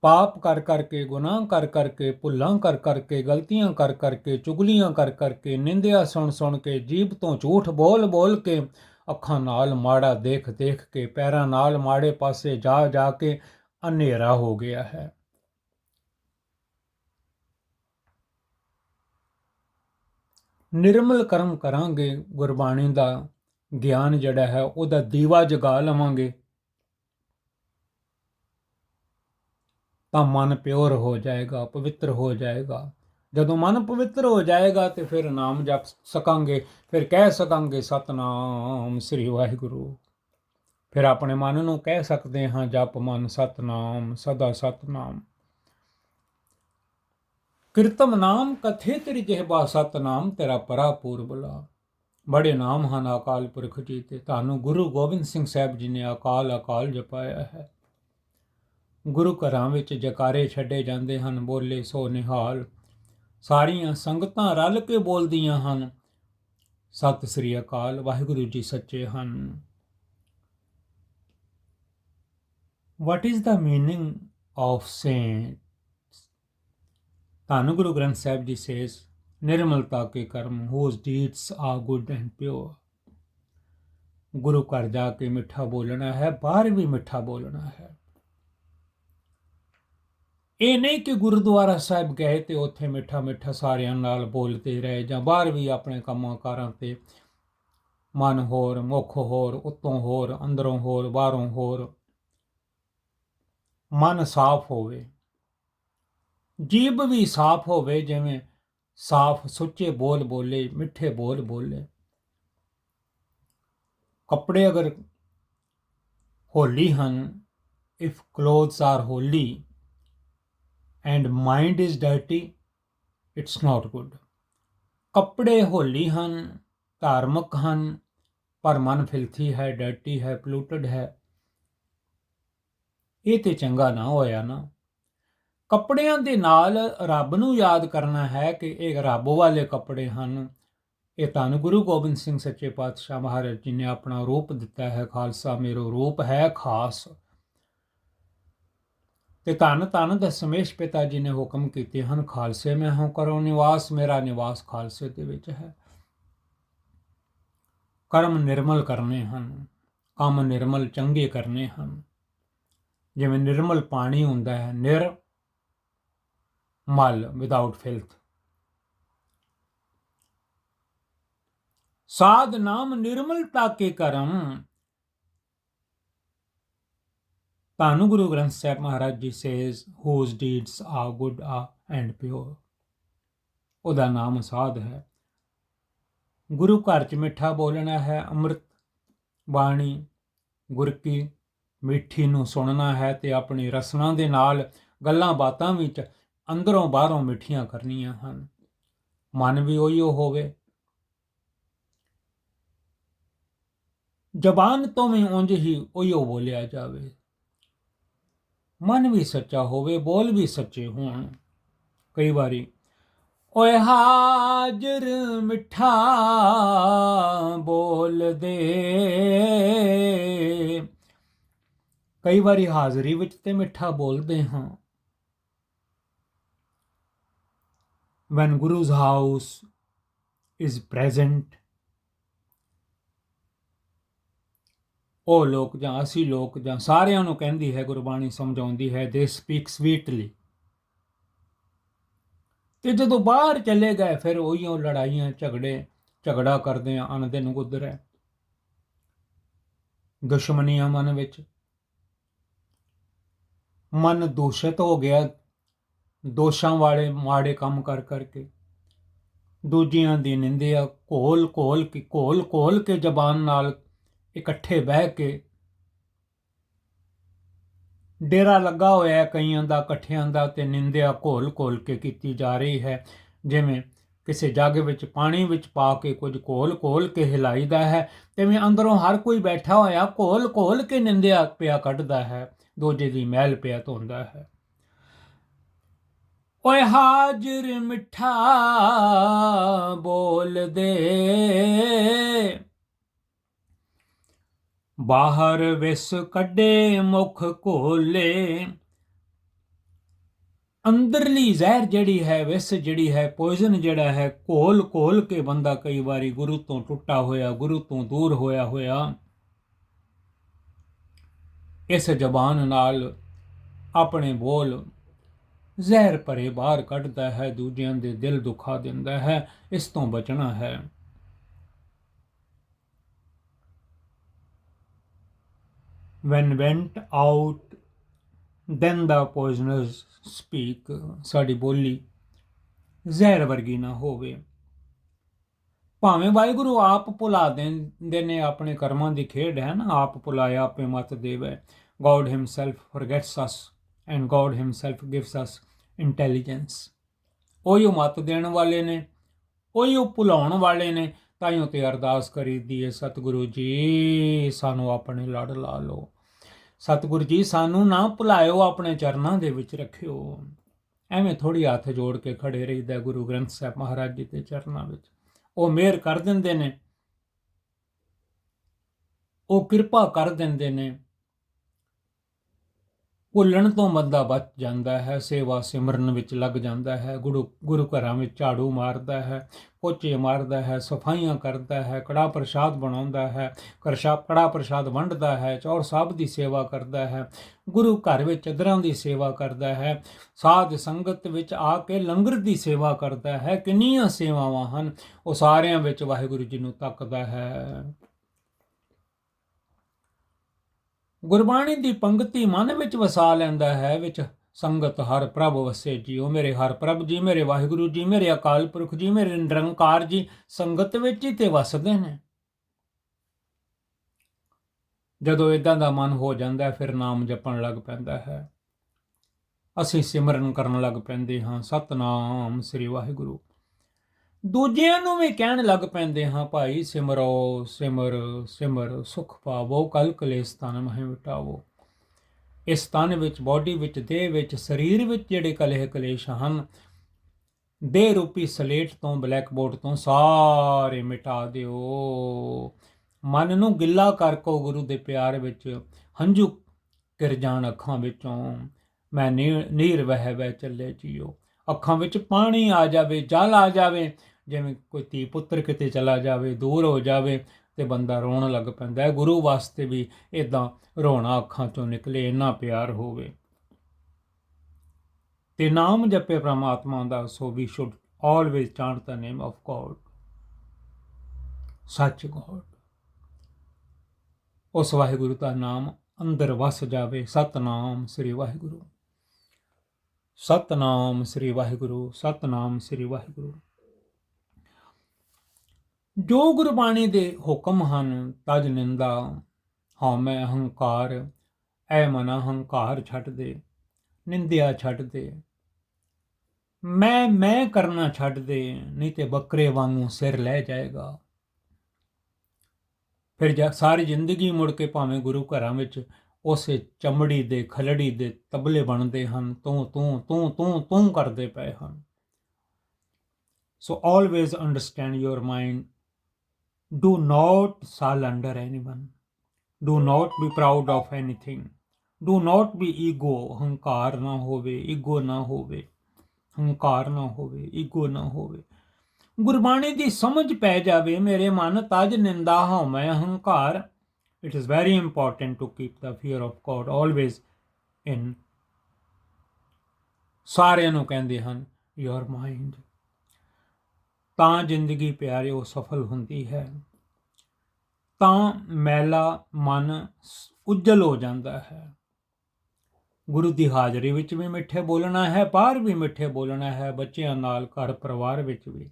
ਪਾਪ ਕਰ ਕਰਕੇ, ਗੁਨਾਹ ਕਰ ਕਰਕੇ, ਭੁੱਲਾਂ ਕਰ ਕਰਕੇ, ਗਲਤੀਆਂ ਕਰ ਕਰਕੇ, ਚੁਗਲੀਆਂ ਕਰ ਕਰਕੇ, ਨਿੰਦਿਆ ਸੁਣ ਸੁਣ ਕੇ ਜੀਬ ਤੋਂ ਝੂਠ ਬੋਲ ਬੋਲ ਕੇ, ਅੱਖਾਂ ਨਾਲ ਮਾੜਾ ਦੇਖ ਦੇਖ ਕੇ, ਪੈਰਾਂ ਨਾਲ ਮਾੜੇ ਪਾਸੇ ਜਾ ਜਾ ਕੇ ਹਨੇਰਾ ਹੋ ਗਿਆ ਹੈ। ਨਿਰਮਲ ਕਰਮ ਕਰਾਂਗੇ, ਗੁਰਬਾਣੀ ਦਾ ਗਿਆਨ ਜਿਹੜਾ ਹੈ, ਉਹਦਾ ਦੀਵਾ ਜਗਾ ਲਵਾਂਗੇ। ਤਾਂ ਮਨ ਪਿਓਰ ਹੋ ਜਾਏਗਾ, ਪਵਿੱਤਰ ਹੋ ਜਾਏਗਾ। ਜਦੋਂ ਮਨ ਪਵਿੱਤਰ ਹੋ ਜਾਏਗਾ ਤੇ ਫਿਰ ਨਾਮ ਜਪ ਸਕਾਂਗੇ, ਫਿਰ ਕਹਿ ਸਕਾਂਗੇ, ਸਤਨਾਮ ਸ੍ਰੀ ਵਾਹਿਗੁਰੂ। ਫਿਰ ਆਪਣੇ ਮਨ ਨੂੰ ਕਹਿ ਸਕਦੇ ਹਾਂ, ਜਪ ਮਨ ਸਤਨਾਮ, ਸਦਾ ਸਤਨਾਮ। ਕਿਰਤਮ ਨਾਮ ਕਥੇ ਤੇਰੀ ਜਿਹਬਾ ਸਤਨਾਮ, ਤੇਰਾ ਪਰਾ ਪੂਰਬਲਾ ਬੜੇ ਨਾਮ ਹਨ ਅਕਾਲ ਪੁਰਖ ਜੀ ਤੇ ਤੁਹਾਨੂੰ ਗੁਰੂ ਗੋਬਿੰਦ ਸਿੰਘ ਸਾਹਿਬ ਜੀ ਨੇ ਅਕਾਲ ਅਕਾਲ ਜਪਾਇਆ ਹੈ। ਗੁਰੂ ਘਰਾਂ ਵਿੱਚ ਜਕਾਰੇ ਛੱਡੇ ਜਾਂਦੇ ਹਨ, ਬੋਲੇ ਸੋ ਨਿਹਾਲ। ਸਾਰੀਆਂ ਸੰਗਤਾਂ ਰਲ ਕੇ ਬੋਲਦੀਆਂ ਹਨ, ਸਤਿ ਸ੍ਰੀ ਅਕਾਲ, ਵਾਹਿਗੁਰੂ ਜੀ ਸੱਚੇ ਹਨ। What is the meaning of saints ਧੰਨ ਗੁਰੂ ਗ੍ਰੰਥ ਸਾਹਿਬ ਜੀ ਸੇਸ ਨਿਰਮਲਤਾ ਕੇ ਕਰਮ whose deeds are good and pure. ਗੁਰੂ ਘਰ ਜਾ ਕੇ ਮਿੱਠਾ ਬੋਲਣਾ ਹੈ, ਬਾਹਰ ਵੀ ਮਿੱਠਾ ਬੋਲਣਾ ਹੈ। ਇਹ ਨਹੀਂ ਕਿ ਗੁਰਦੁਆਰਾ ਸਾਹਿਬ ਗਏ ਤੇ ਉੱਥੇ ਮਿੱਠਾ ਮਿੱਠਾ ਸਾਰਿਆਂ ਨਾਲ ਬੋਲਦੇ ਰਹੇ ਜਾਂ ਬਾਹਰ ਵੀ ਆਪਣੇ ਕੰਮਾਂ ਕਾਰਾਂ ਤੇ ਮਨ ਹੋਰ, ਮੁਖ ਹੋਰ, ਉਤੋਂ ਹੋਰ, ਅੰਦਰੋਂ ਹੋਰ, ਬਾਹਰੋਂ ਹੋਰ ਮਨ ਸਾਫ਼ ਹੋਵੇ। ਜੀਬ ਵੀ ਸਾਫ਼ ਹੋਵੇ, ਜਿਵੇਂ ਸਾਫ਼ ਸੁੱਚੇ ਬੋਲ ਬੋਲੇ, ਮਿੱਠੇ ਬੋਲ ਬੋਲੇ। ਕੱਪੜੇ ਅਗਰ ਹੋਲੀ ਹਨ if clothes are holy and mind is dirty, it's not good ਕੱਪੜੇ ਹੋਲੀ ਹਨ, ਧਾਰਮਿਕ ਹਨ, ਪਰ ਮਨ ਫਿਲਥੀ ਹੈ ਡਰਟੀ ਹੈ ਪੋਲੂਟਡ ਹੈ। ਇਹ ਤੇ ਚੰਗਾ ਨਾ ਹੋਇਆ ਨਾ। ਕੱਪੜਿਆਂ ਦੇ ਨਾਲ ਰੱਬ ਨੂੰ ਯਾਦ ਕਰਨਾ ਹੈ ਕਿ ਇਹ ਰੱਬ ਵਾਲੇ ਕੱਪੜੇ ਹਨ। ਇਹ ਧੰਨ ਗੁਰੂ ਗੋਬਿੰਦ ਸਿੰਘ ਸੱਚੇ ਪਾਤਸ਼ਾਹ ਮਹਾਰਾਜ ਜੀ ਨੇ ਆਪਣਾ ਰੂਪ ਦਿੱਤਾ ਹੈ। ਖਾਲਸਾ ਮੇਰੋ ਰੂਪ ਹੈ ਖਾਸ। ਤੇ ਧੰਨ ਧੰਨ ਦਸਮੇਸ਼ ਪਿਤਾ ਜੀ ਨੇ ਹੁਕਮ ਕੀਤੇ ਹਨ, ਖਾਲਸੇ ਮੈਂ ਹੂੰ ਕਰੋ ਨਿਵਾਸ, ਮੇਰਾ ਨਿਵਾਸ ਖਾਲਸੇ ਦੇ ਵਿੱਚ ਹੈ। ਕਰਮ ਨਿਰਮਲ ਕਰਨੇ ਹਨ, ਕੰਮ ਨਿਰਮਲ ਚੰਗੇ ਕਰਨੇ ਹਨ। ਜਿਵੇਂ ਨਿਰਮਲ ਪਾਣੀ ਹੁੰਦਾ ਹੈ, ਨਿਰ ਮਲ ਵਿਦਆਊਟ ਫਿਲਥ ਸਾਧ ਨਾਮ ਨਿਰਮਲਤਾ ਕੇ ਕਰਮ ਧੰਨ ਗੁਰੂ Granth Sahib Maharaj ji says whose deeds are good uh and pure ਉਹਦਾ ਨਾਮ ਸਾਧ ਹੈ ਗੁਰੂ ਘਰ ਚ ਮਿੱਠਾ ਬੋਲਣਾ ਹੈ ਅੰਮ੍ਰਿਤ ਬਾਣੀ ਗੁਰ ਕੀ ਮਿੱਠੀ ਨੂੰ ਸੁਣਨਾ ਹੈ ਤੇ ਆਪਣੀ ਰਸਨਾ ਦੇ ਨਾਲ ਗੱਲਾਂ ਬਾਤਾਂ ਵਿੱਚ ਅੰਦਰੋਂ ਬਾਹਰੋਂ ਮਿੱਠੀਆਂ ਕਰਨੀਆਂ ਹਨ। ਮਨ ਵੀ ਉਹੀਓ ਹੋਵੇ। ਜ਼ਬਾਨ ਤੋਂ ਵੀ ਉਂਝ ਹੀ ਉਹੀਓ ਬੋਲਿਆ ਜਾਵੇ। ਮਨ ਵੀ ਸੱਚਾ ਹੋਵੇ, ਬੋਲ ਵੀ ਸੱਚੇ ਹੋਣ। ਕਈ ਵਾਰੀ, ਓਏ ਹਾਜ਼ਰ ਮਿੱਠਾ ਬੋਲ ਦੇ। ਕਈ ਵਾਰੀ ਹਾਜ਼ਰੀ ਵਿੱਚ ਤੇ ਮਿੱਠਾ ਬੋਲਦੇ ਹਾਂ। When guru's house is present, ਉਹ ਲੋਕ ਜਾਂ ਅਸੀਂ ਲੋਕ ਜਾਂ ਸਾਰਿਆਂ ਨੂੰ ਕਹਿੰਦੀ ਹੈ, ਗੁਰਬਾਣੀ ਸਮਝਾਉਂਦੀ ਹੈ ਦੇ ਸਪੀਕ ਸਵੀਟਲੀ ਤੇ ਜਦੋਂ ਬਾਹਰ ਚਲੇ ਗਏ, ਫਿਰ ਉਹੀਓ ਲੜਾਈਆਂ, ਝਗੜੇ, ਝਗੜਾ ਕਰਦੇ ਆ ਅਨ ਦਿਨ ਹੈ। ਦੁਸ਼ਮਣੀਆਂ ਮਨ ਵਿੱਚ। ਮਨ ਦੂਸ਼ਿਤ ਹੋ ਗਿਆ ਦੋਸ਼ਾਂ ਵਾਲੇ ਮਾੜੇ ਕੰਮ ਕਰ ਕਰਕੇ, ਦੂਜਿਆਂ ਦੀ ਨਿੰਦਿਆ ਘੋਲ ਘੋਲ ਕੇ, ਘੋਲ ਘੋਲ ਕੇ ਜ਼ਬਾਨ ਨਾਲ ਇਕੱਠੇ ਬਹਿ ਕੇ ਡੇਰਾ ਲੱਗਾ ਹੋਇਆ ਹੈ ਕਈਆਂ ਦਾ, ਇਕੱਠਿਆਂ ਦਾ ਤੇ ਨਿੰਦਿਆ ਘੋਲ ਘੋਲ ਕੇ ਕੀਤੀ ਜਾ ਰਹੀ ਹੈ। ਜਿਵੇਂ ਕਿਸੇ ਜੱਗ ਵਿੱਚ ਪਾਣੀ ਵਿੱਚ ਪਾ ਕੇ ਕੁਝ ਘੋਲ ਘੋਲ ਕੇ ਹਿਲਾਈਦਾ ਹੈ, ਤਿਵੇਂ ਅੰਦਰੋਂ ਹਰ ਕੋਈ ਬੈਠਾ ਹੋਇਆ ਘੋਲ ਘੋਲ ਕੇ ਨਿੰਦਿਆ ਪਿਆ ਕੱਢਦਾ ਹੈ, ਦੋਜੇ ਦੀ ਮਹਿਲ ਪਿਆ ਧੋਂਦਾ ਹੈ। ਓਏ ਹਾਜ਼ਰ ਮਿੱਠਾ ਬੋਲ ਦੇ। ਬਾਹਰ ਵਿਸ ਕੱਢੇ ਮੁਖ ਘੋਲੇ ਅੰਦਰਲੀ ਜ਼ਹਿਰ ਜਿਹੜੀ ਹੈ, ਵਿਸ ਜਿਹੜੀ ਹੈ ਪੋਇਜ਼ਨ ਜਿਹੜਾ ਹੈ, ਘੋਲ ਘੋਲ ਕੇ ਬੰਦਾ ਕਈ ਵਾਰੀ ਗੁਰੂ ਤੋਂ ਟੁੱਟਾ ਹੋਇਆ, ਗੁਰੂ ਤੋਂ ਦੂਰ ਹੋਇਆ ਹੋਇਆ। ਇਸ ਜ਼ਬਾਨ ਨਾਲ ਆਪਣੇ ਬੋਲ ਜ਼ਹਿਰ ਭਰੇ ਬਾਹਰ ਕੱਢਦਾ ਹੈ, ਦੂਜਿਆਂ ਦੇ ਦਿਲ ਦੁਖਾ ਦਿੰਦਾ ਹੈ, ਇਸ ਤੋਂ ਬਚਣਾ ਹੈ। When went out, then the poisoners speak, ਸਾਡੀ ਬੋਲੀ, ਜ਼ਹਿਰ ਵਰਗੀ ਨਾ ਹੋਵੇ। ਭਾਵੇਂ ਵਾਹਿਗੁਰੂ ਆਪ ਭੁਲਾ ਦਿੰਦੇ ਨੇ, ਆਪਣੇ ਕਰਮਾਂ ਦੀ ਖੇਡ ਹੈ ਨਾ, ਆਪ ਭੁਲਾਇਆ, ਆਪੇ ਮਤ ਦੇਵੇ। God himself forgets us and God himself gives us intelligence. ਉਹੀ ਉਹ ਮਤ ਦੇਣ ਵਾਲੇ ਨੇ, ਉਹੀ ਉਹ ਭੁਲਾਉਣ ਵਾਲੇ ਨੇ ਤਾਈਓ ਤੇ ਅਰਦਾਸ ਕਰੀਦੀ ਹੈ, ਸਤਿਗੁਰੂ ਜੀ, ਸਾਨੂੰ ਆਪਣੇ ਲੜ ਲਾ ਲਓ। ਸਤਿਗੁਰੂ ਜੀ, ਸਾਨੂੰ ਨਾ ਭੁਲਾਇਓ, ਆਪਣੇ ਚਰਨਾਂ ਦੇ ਵਿੱਚ ਰੱਖਿਓ। ਐਵੇਂ ਥੋੜੀ ਹੱਥ ਜੋੜ ਕੇ ਖੜੇ ਰਹੀਦਾ ਗੁਰੂ ਗ੍ਰੰਥ ਸਾਹਿਬ ਮਹਾਰਾਜ ਜੀ ਦੇ ਚਰਨਾਂ ਵਿੱਚ। ਉਹ ਮਿਹਰ ਕਰ ਦਿੰਦੇ ਨੇ, ਉਹ ਕਿਰਪਾ ਕਰ ਦਿੰਦੇ ਨੇ ਭੁੱਲਣ ਤੋਂ ਬੰਦਾ ਬਚ ਜਾਂਦਾ ਹੈ, ਸੇਵਾ ਸਿਮਰਨ ਵਿੱਚ ਲੱਗ ਜਾਂਦਾ ਹੈ, ਗੁਰੂ ਗੁਰੂ ਘਰਾਂ ਵਿੱਚ ਝਾੜੂ ਮਾਰਦਾ ਹੈ, ਪੋਚੇ ਮਾਰਦਾ ਹੈ, ਸਫਾਈਆਂ ਕਰਦਾ ਹੈ ਕੜਾ ਪ੍ਰਸ਼ਾਦ ਬਣਾਉਂਦਾ ਹੈ, ਕਰਸ਼ਾ ਕੜਾ ਪ੍ਰਸ਼ਾਦ ਵੰਡਦਾ ਹੈ, ਚੌਰ ਸਾਹਿਬ ਦੀ ਸੇਵਾ ਕਰਦਾ ਹੈ, ਗੁਰੂ ਘਰ ਵਿੱਚ ਚਦਰਾਂ ਦੀ ਸੇਵਾ ਕਰਦਾ ਹੈ, ਸਾਧ ਸੰਗਤ ਵਿੱਚ ਆ ਕੇ ਲੰਗਰ ਦੀ ਸੇਵਾ ਕਰਦਾ ਹੈ, ਕਿੰਨੀਆਂ ਸੇਵਾਵਾਂ ਹਨ, ਉਹ ਸਾਰਿਆਂ ਵਿੱਚ ਵਾਹਿਗੁਰੂ ਜੀ ਨੂੰ ਤੱਕਦਾ ਹੈ। ਗੁਰਬਾਣੀ ਦੀ ਪੰਕਤੀ ਮਨ ਵਿੱਚ ਵਸਾ ਲੈਂਦਾ ਹੈ, ਵਿੱਚ ਸੰਗਤ ਹਰ ਪ੍ਰਭ ਵਸੇ ਜੀਓ। ਮੇਰੇ ਹਰ ਪ੍ਰਭ ਜੀ, ਮੇਰੇ ਵਾਹਿਗੁਰੂ ਜੀ, ਮੇਰੇ ਅਕਾਲ ਪੁਰਖ ਜੀ, ਮੇਰੇ ਨਿਰੰਕਾਰ ਜੀ, ਸੰਗਤ ਵਿੱਚ ਹੀ ਤੇ ਵਸਦੇ ਨੇ। ਜਦੋਂ ਇਦਾਂ ਦਾ ਮਨ ਹੋ ਜਾਂਦਾ, ਫਿਰ ਨਾਮ ਜਪਣ ਲੱਗ ਪੈਂਦਾ ਹੈ। ਅਸੀਂ ਸਿਮਰਨ ਕਰਨ ਲੱਗ ਪੈਂਦੇ ਹਾਂ। ਸਤਨਾਮ ਸ੍ਰੀ ਵਾਹਿਗੁਰੂ। ਦੂਜਿਆਂ ਨੂੰ ਵੀ ਕਹਿਣ ਲੱਗ ਪੈਂਦੇ ਹਾਂ ਭਾਈ, ਸਿਮਰੋ, ਸਿਮਰ ਸਿਮਰ, ਸੁਖ ਪਾਵੋ, ਕਲ ਕਲੇਸ਼ ਤਨ ਮਹਿ ਮਿਟਾਵੋ। ਇਸ ਤਨ ਵਿੱਚ, ਬਾਡੀ ਵਿੱਚ, ਦੇਹ ਵਿੱਚ, ਸਰੀਰ ਵਿੱਚ ਜਿਹੜੇ ਕਲੇਹ ਕਲੇਸ਼ ਹਨ, ਦੇਹ ਰੂਪੀ ਸਲੇਟ ਤੋਂ, ਬਲੈਕ ਬੋਰਡ ਤੋਂ ਸਾਰੇ ਮਿਟਾ ਦਿਓ। ਮਨ ਨੂੰ ਗਿੱਲਾ ਕਰ ਕੋ ਗੁਰੂ ਦੇ ਪਿਆਰ ਵਿੱਚ, ਹੰਝੂ ਕਿਰ ਜਾਣ ਅੱਖਾਂ ਵਿੱਚੋਂ। ਮੈਂ ਨੀ- ਨੀਰ ਵਹਿ ਵਹਿ ਚੱਲੇ ਜੀਓ। ਅੱਖਾਂ ਵਿੱਚ ਪਾਣੀ ਆ ਜਾਵੇ, ਜਲ ਆ ਜਾਵੇ ਜਿਵੇਂ ਕੋਈ ਧੀ ਪੁੱਤਰ ਕਿਤੇ ਚਲਾ ਜਾਵੇ, ਦੂਰ ਹੋ ਜਾਵੇ ਤੇ ਬੰਦਾ ਰੋਣ ਲੱਗ ਪੈਂਦਾ ਹੈ। ਗੁਰੂ ਵਾਸਤੇ ਵੀ ਇਦਾਂ ਰੋਣਾ ਅੱਖਾਂ ਚੋਂ ਨਿਕਲੇ, ਇੰਨਾ ਪਿਆਰ ਹੋਵੇ। ਤੇ ਨਾਮ ਜਪੇ ਪ੍ਰਮਾਤਮਾ ਦਾ, so we should always chant the name of God ਸੱਚ ਗੋਡ ਉਸ ਵਾਹਿਗੁਰੂ ਦਾ ਨਾਮ ਅੰਦਰ ਵਸ ਜਾਵੇ। ਸਤਨਾਮ ਸ੍ਰੀ ਵਾਹਿਗੁਰੂ। ਸਤਨਾਮ ਸ੍ਰੀ ਵਾਹਿਗੁਰੂ, ਸਤਨਾਮ ਸ੍ਰੀ ਵਾਹਿਗੁਰੂ। ਜੋ ਗੁਰਬਾਣੀ ਦੇ ਹੁਕਮ ਹਨ, ਤਜ ਨਿੰਦਾ ਹਉਮੈ ਅਹੰਕਾਰ ਐ ਮਨ ਹੰਕਾਰ ਛੱਡ ਦੇ, ਨਿੰਦਿਆ ਛੱਡ ਦੇ। ਮੈਂ ਮੈਂ ਕਰਨਾ ਛੱਡ ਦੇ, ਨਹੀਂ ਤੇ ਬੱਕਰੇ ਵਾਂਗੂ ਸਿਰ ਲੈ ਜਾਏਗਾ। ਫਿਰ ਜਾ, ਸਾਰੀ ਜ਼ਿੰਦਗੀ ਮੁੜ ਕੇ ਭਾਵੇਂ ਗੁਰੂ ਘਰਾਂ ਵਿੱਚ ਉਸੇ ਚਮੜੀ ਦੇ, ਖਲੜੀ ਦੇ ਤਬਲੇ ਬਣਦੇ ਹਨ, ਤੂੰ ਤੂੰ ਤੂੰ ਤੂੰ ਤੂੰ ਕਰਦੇ ਪਏ ਹਨ। So always understand your mind do not surrender anyone do not be proud of anything do not be ego ਹੰਕਾਰ ਨਾ ਹੋਵੇ ਈਗੋ ਨਾ ਹੋਵੇ ਹੰਕਾਰ ਨਾ ਹੋਵੇ ਈਗੋ ਨਾ ਹੋਵੇ ਗੁਰਬਾਣੀ ਦੀ ਸਮਝ ਪੈ ਜਾਵੇ ਮੇਰੇ ਮਨ ਤਜ ਨਿੰਦਾ ਹਉਮੈ ਹੰਕਾਰ it is very important to keep the fear of god always in ਸਾਰਿਆਂ ਨੂੰ ਕਹਿੰਦੇ ਹਨ your mind ਤਾਂ ਜ਼ਿੰਦਗੀ ਪਿਆਰਿਓ ਸਫਲ ਹੁੰਦੀ ਹੈ। ਤਾਂ ਮੈਲਾ ਮਨ ਸ- ਉੱਜਲ ਹੋ ਜਾਂਦਾ ਹੈ। ਗੁਰੂ ਦੀ ਹਾਜ਼ਰੀ ਵਿੱਚ ਵੀ ਮਿੱਠੇ ਬੋਲਣਾ ਹੈ ਬਾਹਰ ਵੀ ਮਿੱਠੇ ਬੋਲਣਾ ਹੈ, ਬੱਚਿਆਂ ਨਾਲ ਘਰ ਪਰਿਵਾਰ ਵਿੱਚ ਵੀ।